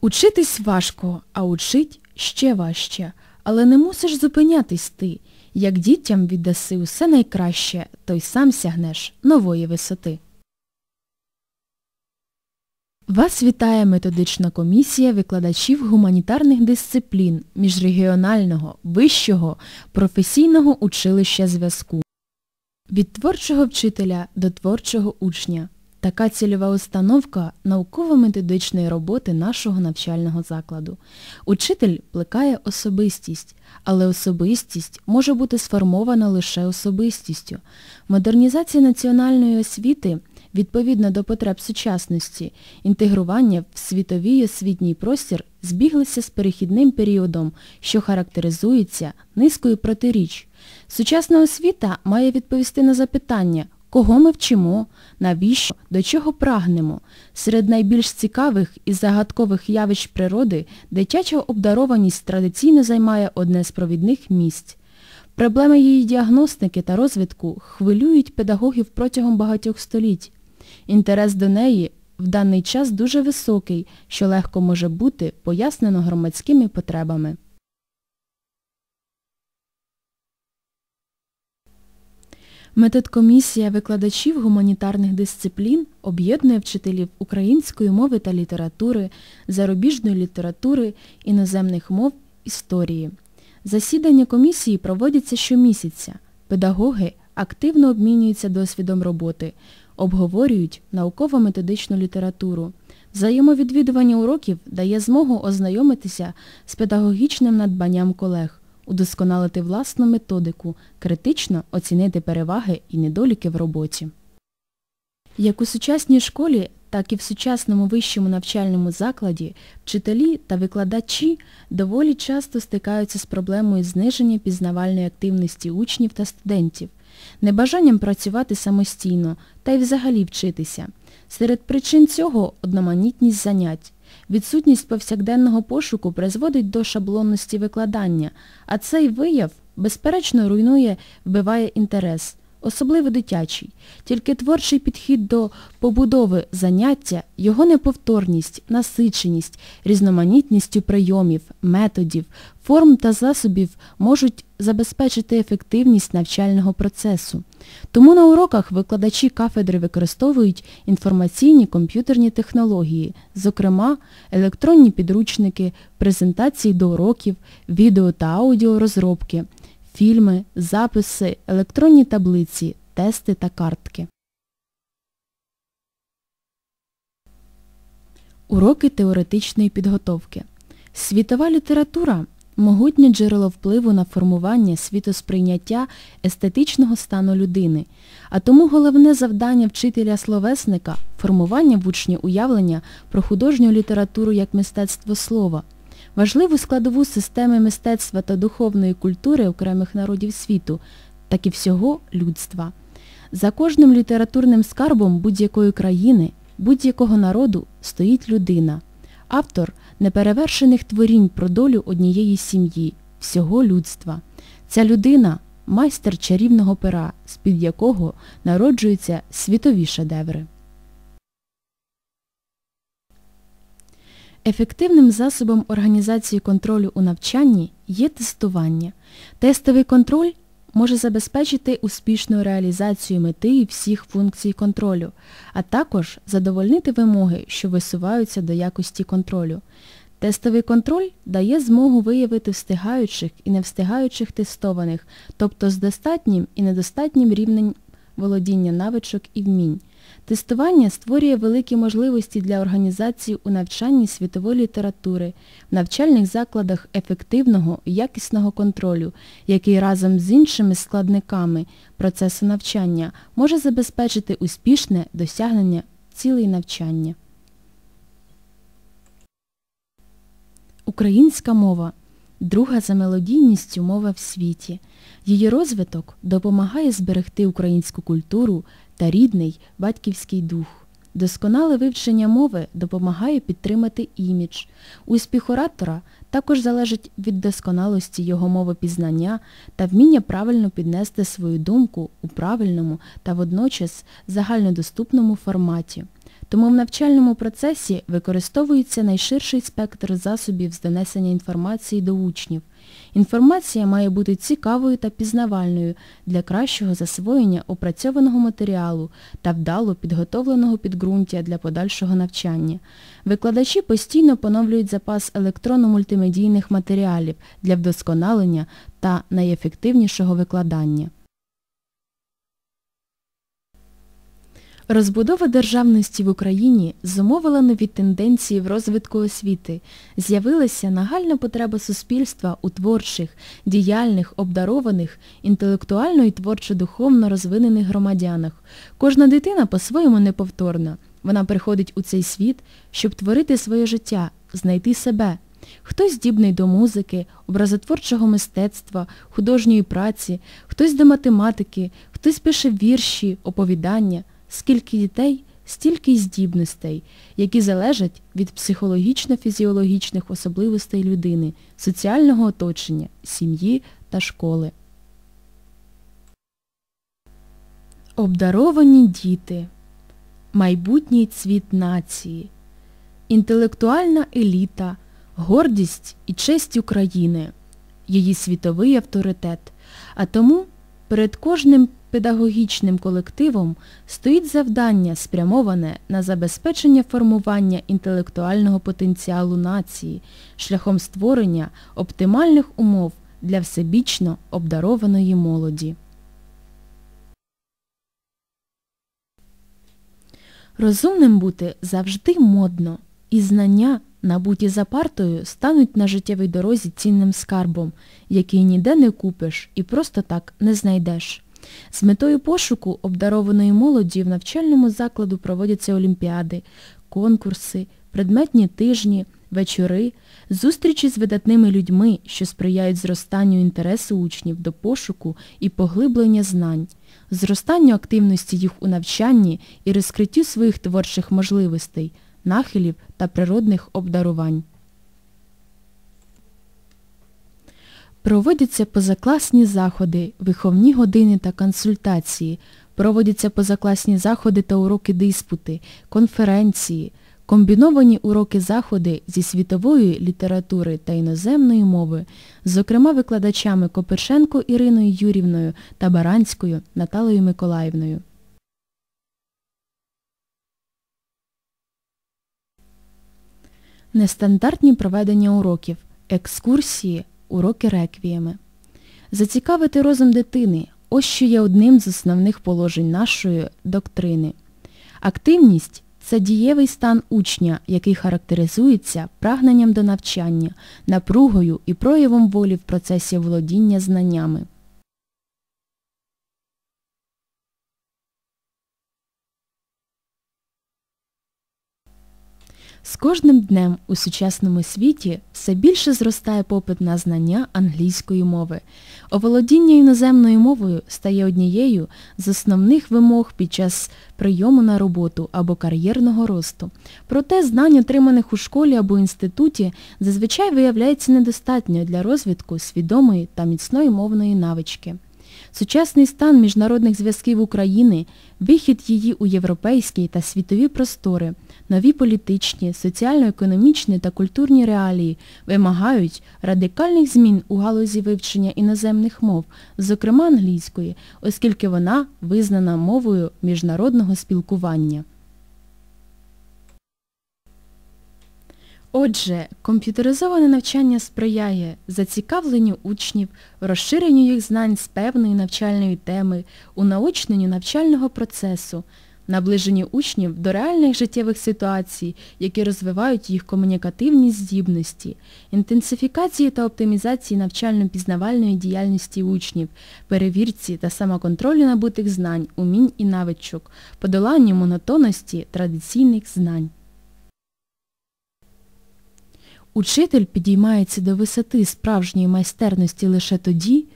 Учитись важко, а учить ще важче. Але не мусиш зупинятись ти. Як дітям віддаси усе найкраще, то й сам сягнеш нової висоти. Вас вітає методична комісія викладачів гуманітарних дисциплін міжрегіонального, вищого, професійного училища зв'язку. Від творчого вчителя до творчого учня. Така цільова установка науково-методичної роботи нашого навчального закладу. Учитель плекає особистість, але особистість може бути сформована лише особистістю. Модернізація національної освіти відповідно до потреб сучасності, інтегрування в світовий освітній простір збіглися з перехідним періодом, що характеризується низкою протиріч. Сучасна освіта має відповісти на запитання, кого ми вчимо, навіщо, до чого прагнемо. Серед найбільш цікавих і загадкових явищ природи дитяча обдарованість традиційно займає одне з провідних місць. Проблеми її діагностики та розвитку хвилюють педагогів протягом багатьох століть. Інтерес до неї в даний час дуже високий, що легко може бути пояснено громадськими потребами. Методкомісія викладачів гуманітарних дисциплін об'єднує вчителів української мови та літератури, зарубіжної літератури, іноземних мов, історії. Засідання комісії проводяться щомісяця. Педагоги активно обмінюються досвідом роботи, обговорюють науково-методичну літературу. Взаємовідвідування уроків дає змогу ознайомитися з педагогічним надбанням колег, удосконалити власну методику, критично оцінити переваги і недоліки в роботі. Як у сучасній школі, так і в сучасному вищому навчальному закладі вчителі та викладачі доволі часто стикаються з проблемою зниження пізнавальної активності учнів та студентів, небажанням працювати самостійно та й взагалі вчитися. Серед причин цього одноманітність занять. Відсутність повсякденного пошуку призводить до шаблонності викладання, а цей вияв, безперечно, руйнує, вбиває інтерес особливо дитячий. Тільки творчий підхід до побудови заняття, його неповторність, насиченість, різноманітністю прийомів, методів, форм та засобів можуть забезпечити ефективність навчального процесу. Тому на уроках викладачі кафедри використовують інформаційні комп'ютерні технології, зокрема електронні підручники, презентації до уроків, відео та аудіорозробки, фільми, записи, електронні таблиці, тести та картки. Уроки теоретичної підготовки. Світова література могутнє джерело впливу на формування світосприйняття естетичного стану людини, а тому головне завдання вчителя-словесника формування в учні уявлення про художню літературу як мистецтво слова – важливу складову системи мистецтва та духовної культури окремих народів світу, так і всього людства. За кожним літературним скарбом будь-якої країни, будь-якого народу стоїть людина, автор неперевершених творінь про долю однієї сім'ї, всього людства. Ця людина майстер чарівного пера, з-під якого народжуються світові шедеври. Ефективним засобом організації контролю у навчанні є тестування. Тестовий контроль може забезпечити успішну реалізацію мети і всіх функцій контролю, а також задовольнити вимоги, що висуваються до якості контролю. Тестовий контроль дає змогу виявити встигаючих і невстигаючих тестованих, тобто з достатнім і недостатнім рівнем володіння навичок і вмінь. Тестування створює великі можливості для організації у навчанні світової літератури, в навчальних закладах ефективного і якісного контролю, який разом з іншими складниками процесу навчання може забезпечити успішне досягнення цілей навчання. Українська мова друга за мелодійністю мова в світі. Її розвиток допомагає зберегти українську культуру та рідний батьківський дух. Досконале вивчення мови допомагає підтримати імідж. Успіх оратора також залежить від досконалості його мовопізнання та вміння правильно піднести свою думку у правильному та водночас загальнодоступному форматі. Тому в навчальному процесі використовується найширший спектр засобів з донесення інформації до учнів. Інформація має бути цікавою та пізнавальною для кращого засвоєння опрацьованого матеріалу та вдало підготовленого підґрунтя для подальшого навчання. Викладачі постійно поновлюють запас електронно-мультимедійних матеріалів для вдосконалення та найефективнішого викладання. Розбудова державності в Україні зумовила нові тенденції в розвитку освіти. З'явилася нагальна потреба суспільства у творчих, діяльних, обдарованих, інтелектуально і творчо-духовно розвинених громадянах. Кожна дитина по-своєму неповторна. Вона приходить у цей світ, щоб творити своє життя, знайти себе. Хтось здібний до музики, образотворчого мистецтва, художньої праці, хтось до математики, хтось пише вірші, оповідання. Скільки дітей, стільки й здібностей, які залежать від психологічно-фізіологічних особливостей людини, соціального оточення, сім'ї та школи. Обдаровані діти. Майбутній цвіт нації. Інтелектуальна еліта, гордість і честь України, її світовий авторитет. А тому перед кожним педагогічним колективом стоїть завдання, спрямоване на забезпечення формування інтелектуального потенціалу нації шляхом створення оптимальних умов для всебічно обдарованої молоді. Розумним бути завжди модно, і знання, набуті за партою, стануть на життєвій дорозі цінним скарбом, який ніде не купиш і просто так не знайдеш. З метою пошуку обдарованої молоді в навчальному закладу проводяться олімпіади, конкурси, предметні тижні, вечори, зустрічі з видатними людьми, що сприяють зростанню інтересу учнів до пошуку і поглиблення знань, зростанню активності їх у навчанні і розкриттю своїх творчих можливостей, нахилів та природних обдарувань. Проводяться позакласні заходи, виховні години та консультації, проводяться позакласні заходи та уроки диспути, конференції, комбіновані уроки-заходи зі світової літератури та іноземної мови, зокрема викладачами Копершенко Іриною Юрівною та Баранською Наталею Миколаївною. Нестандартні проведення уроків, екскурсії, уроки реквіями. Зацікавити розум дитини ось що є одним з основних положень нашої доктрини. Активність це дієвий стан учня, який характеризується прагненням до навчання, напругою і проявом волі в процесі володіння знаннями. З кожним днем у сучасному світі все більше зростає попит на знання англійської мови. Оволодіння іноземною мовою стає однією з основних вимог під час прийому на роботу або кар'єрного росту. Проте знань, отриманих у школі або інституті, зазвичай виявляється недостатньо для розвитку свідомої та міцної мовної навички. Сучасний стан міжнародних зв'язків України, вихід її у європейські та світові простори, нові політичні, соціально-економічні та культурні реалії вимагають радикальних змін у галузі вивчення іноземних мов, зокрема англійської, оскільки вона визнана мовою міжнародного спілкування. Отже, комп'ютеризоване навчання сприяє зацікавленню учнів, розширенню їх знань з певної навчальної теми, унаочненню навчального процесу, наближенню учнів до реальних життєвих ситуацій, які розвивають їх комунікативні здібності, інтенсифікації та оптимізації навчально-пізнавальної діяльності учнів, перевірці та самоконтролю набутих знань, умінь і навичок, подоланню монотонності традиційних знань. Учитель підіймається до висоти справжньої майстерності лише тоді,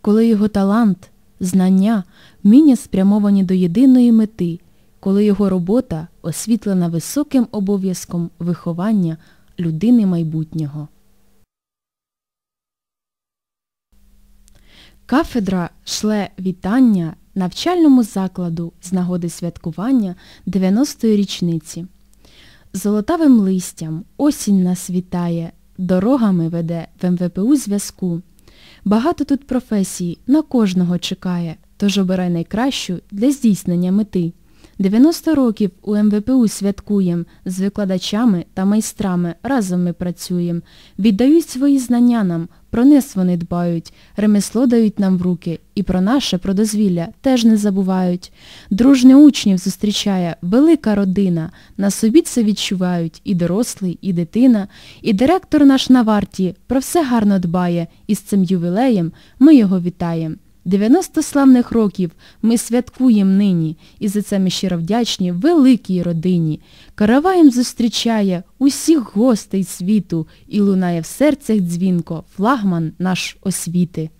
коли його талант, знання, вміння спрямовані до єдиної мети, коли його робота освітлена високим обов'язком виховання людини майбутнього. Кафедра шле вітання навчальному закладу з нагоди святкування 90-ї річниці. Золотавим листям осінь нас вітає, дорогами веде в МВПУ зв'язку. Багато тут професій, на кожного чекає, тож обирай найкращу для здійснення мети. 90 років у МВПУ святкуєм, з викладачами та майстрами. Разом ми працюєм. Віддають свої знання нам, про нас вони дбають, ремесло дають нам в руки, і про наше, про дозвілля теж не забувають. Дружне учнів зустрічає. Велика родина, на собі це відчувають. І дорослий, і дитина, і директор наш на варті. Про все гарно дбає, і з цим ювілеєм ми його вітаємо. 90 славних років ми святкуємо нині, і за це ми щиро вдячні великій родині. Караваєм зустрічає усіх гостей світу і лунає в серцях дзвінко флагман наш освіти.